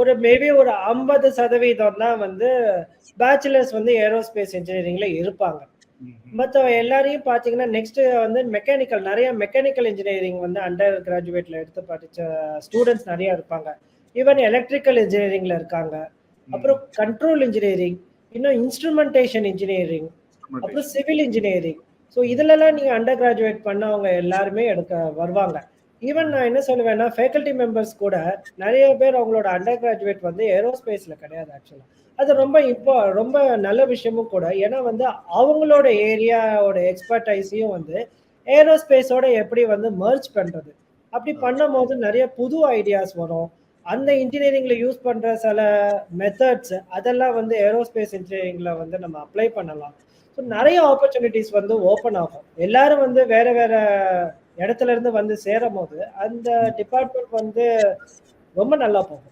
ஒரு மேபி ஒரு ஐம்பது சதவீதம் தான் வந்து பேச்சுலர்ஸ் வந்து ஏரோஸ்பேஸ் இன்ஜினியரிங்ல இருப்பாங்க. மற்ற எல்லாரையும் பார்த்தீங்கன்னா நெக்ஸ்ட் வந்து மெக்கானிக்கல் நிறைய மெக்கானிக்கல் இன்ஜினியரிங் வந்து அண்டர் கிராஜுவேட்ல எடுத்து படிச்ச ஸ்டூடெண்ட்ஸ் நிறைய இருப்பாங்க. ஈவன் எலக்ட்ரிக்கல் இன்ஜினியரிங்ல இருக்காங்க. அப்புறம் கண்ட்ரோல் இன்ஜினியரிங் இன்னும் இன்ஸ்ட்ருமெண்டேஷன் இன்ஜினியரிங் அப்புறம் சிவில் இன்ஜினியரிங் ஸோ இதுலலாம் நீங்கள் அண்டர் கிராஜுவேட் பண்ணவங்க எல்லாருமே எடுக்க வருவாங்க. ஈவன் நான் என்ன சொல்லுவேன்னா ஃபேக்கல்ட்டி மெம்பர்ஸ் கூட நிறைய பேர் அவங்களோட அண்டர் கிராஜுவேட் வந்து ஏரோஸ்பேஸில் கிடையாது ஆக்சுவலாக அது ரொம்ப இப்போ ரொம்ப நல்ல விஷயமும் கூட. ஏன்னா வந்து அவங்களோட ஏரியாவோட எக்ஸ்பர்டைஸையும் வந்து ஏரோஸ்பேஸோட எப்படி வந்து மர்ஜ் பண்ணுறது அப்படி பண்ணும் போது நிறைய புது ஐடியாஸ் வரும். அந்த இன்ஜினியரிங்ல யூஸ் பண்ற சில மெத்தட்ஸ் அதெல்லாம் வந்து ஏரோஸ்பேஸ் இன்ஜினியரிங்ல வந்து நம்ம அப்ளை பண்ணலாம். ஸோ நிறைய ஆப்பர்ச்சுனிட்டிஸ் வந்து ஓப்பன் ஆகும். எல்லாரும் வந்து வேற வேற இடத்துல இருந்து வந்து சேரும் போது அந்த டிபார்ட்மெண்ட் வந்து ரொம்ப நல்லா போகும்.